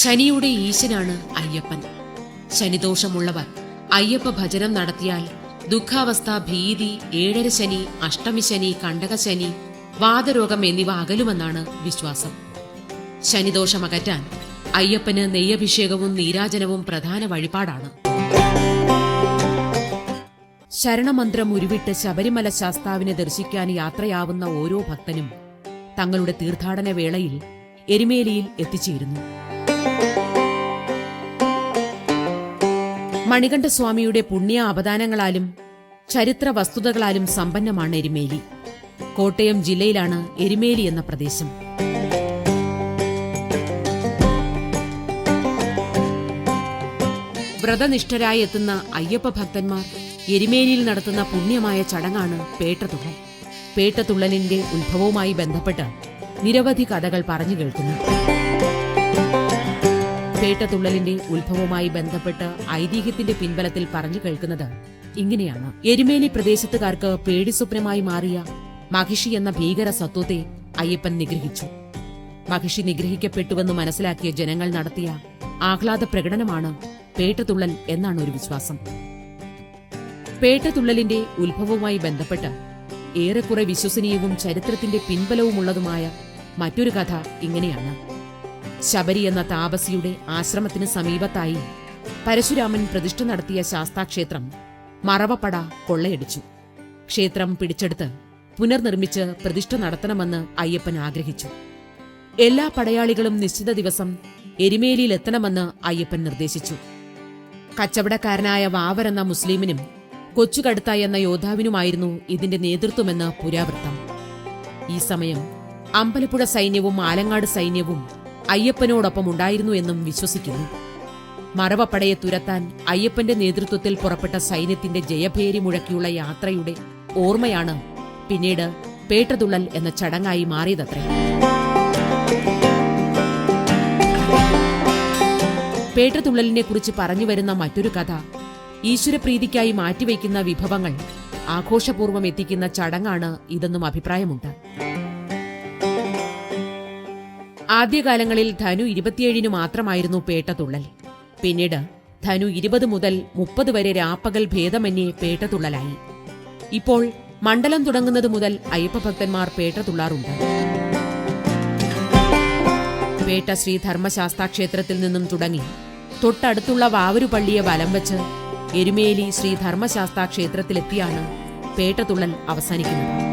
ശനിയുടെ ഈശനാണ് അയ്യപ്പൻ. ശനിദോഷമുള്ളവർ അയ്യപ്പ ഭജനം നടത്തിയാൽ ദുഃഖാവസ്ഥ ഭീതി ഏഴര ശനി ശനി കണ്ടകശനി വാദരോഗം എന്നിവ അകലുമെന്നാണ് വിശ്വാസം. ശനിദോഷം അകറ്റാൻ അയ്യപ്പന് നെയ്യഭിഷേകവും നീരാജനവും പ്രധാന വഴിപാടാണ്. ശരണമന്ത്രം ഉരുവിട്ട് ശബരിമല ശാസ്താവിനെ ദർശിക്കാൻ യാത്രയാവുന്ന ഓരോ ഭക്തനും തങ്ങളുടെ തീർത്ഥാടന വേളയിൽ എരുമേലിയിൽ എത്തിച്ചേരുന്നു. മണികണ്ഠസ്വാമിയുടെ പുണ്യ അവദാനങ്ങളാലും ചരിത്ര വസ്തുതകളാലും സമ്പന്നമാണ് എരുമേലി. കോട്ടയം ജില്ലയിലാണ് എരുമേലി എന്ന പ്രദേശം. വ്രതനിഷ്ഠരായി എത്തുന്ന അയ്യപ്പ ഭക്തന്മാർ എരുമേലിയിൽ നടത്തുന്ന പുണ്യമായ ചടങ്ങാണ് പേട്ടതുള്ളൽ പേട്ടതുള്ളലിന്റെ ഉത്ഭവവുമായി ബന്ധപ്പെട്ട് നിരവധി കഥകൾ പറഞ്ഞു കേൾക്കുന്നു. പേട്ടതുള്ളലിന്റെ ഉത്ഭവവുമായി ബന്ധപ്പെട്ട് ഐതിഹ്യത്തിന്റെ പിൻബലത്തിൽ പറഞ്ഞു കേൾക്കുന്നത് ഇങ്ങനെയാണ്. എരുമേലി പ്രദേശത്തുകാർക്ക് പേടിസ്വപ്നമായി മാറിയ മഹിഷി എന്ന ഭീകര സത്വത്തെ അയ്യപ്പൻ നിഗ്രഹിച്ചു. മഹിഷി നിഗ്രഹിക്കപ്പെട്ടുവെന്ന് മനസ്സിലാക്കിയ ജനങ്ങൾ നടത്തിയ ആഹ്ലാദ പ്രകടനമാണ് പേട്ടതുള്ളൽ എന്നാണ് ഒരു വിശ്വാസം. പേട്ടതുള്ളലിന്റെ ഉത്ഭവവുമായി ബന്ധപ്പെട്ട് ഏറെക്കുറെ വിശ്വസനീയവും ചരിത്രത്തിന്റെ പിൻബലവുമുള്ളതുമായ മറ്റൊരു കഥ ഇങ്ങനെയാണ്. ശബരി എന്ന താപസിയുടെ ആശ്രമത്തിന് സമീപത്തായി പരശുരാമൻ പ്രതിഷ്ഠ നടത്തിയ ശാസ്താക്ഷേത്രം മറവപ്പട കൊള്ളയടിച്ചു. ക്ഷേത്രം പിടിച്ചെടുത്ത് പുനർനിർമ്മിച്ച് പ്രതിഷ്ഠ നടത്തണമെന്ന് അയ്യപ്പൻ ആഗ്രഹിച്ചു. എല്ലാ പടയാളികളും നിശ്ചിത ദിവസം എരുമേലിയിലെത്തണമെന്ന് അയ്യപ്പൻ നിർദ്ദേശിച്ചു. കച്ചവടക്കാരനായ വാവർ എന്ന മുസ്ലിമിനും കൊച്ചുകടുത്ത എന്ന യോദ്ധാവിനുമായിരുന്നു ഇതിന്റെ നേതൃത്വമെന്ന് പുരാവൃത്തം. ഈ സമയം അമ്പലപ്പുഴ സൈന്യവും ആലങ്ങാട് സൈന്യവും അയ്യപ്പനോടൊപ്പം ഉണ്ടായിരുന്നു എന്നും വിശ്വസിക്കുന്നു. മറവപ്പടയെ തുരത്താൻ അയ്യപ്പന്റെ നേതൃത്വത്തിൽ പുറപ്പെട്ട സൈന്യത്തിന്റെ ജയഭേരി മുഴക്കിയുള്ള യാത്രയുടെ ഓർമ്മയാണ് പിന്നീട് പേട്ടതുള്ളൽ എന്ന ചടങ്ങായി മാറിയതത്രേ. പേട്ടതുള്ളലിനെ കുറിച്ച് പറഞ്ഞു വരുന്ന മറ്റൊരു കഥ ഈശ്വരപ്രീതിക്കായി മാറ്റിവെക്കുന്ന വിഭവങ്ങൾ ആഘോഷപൂർവം എത്തിക്കുന്ന ചടങ്ങാണ് ഇതെന്നും അഭിപ്രായമുണ്ട്. ആദ്യകാലങ്ങളിൽ ധനു ഇരുപത്തിയേഴിനു മാത്രമായിരുന്നു പേട്ടതുള്ളൽ പിന്നീട് ധനു ഇരുപത് മുതൽ മുപ്പത് വരെ രാപ്പകൽ ഭേദമന്യേ പേട്ടതുള്ളലായി ഇപ്പോൾ മണ്ഡലം തുടങ്ങുന്നത് മുതൽ അയ്യപ്പഭക്തന്മാർ പേട്ടതുള്ളാറുണ്ട് പേട്ട ശ്രീ ധർമ്മശാസ്താ ക്ഷേത്രത്തിൽ നിന്നും തുടങ്ങി തൊട്ടടുത്തുള്ള വാവരു പള്ളിയെ വലം വെച്ച് എരുമേലി ശ്രീ ധർമ്മശാസ്താ ക്ഷേത്രത്തിലെത്തിയാണ് പേട്ടതുള്ളൽ അവസാനിക്കുന്നത്.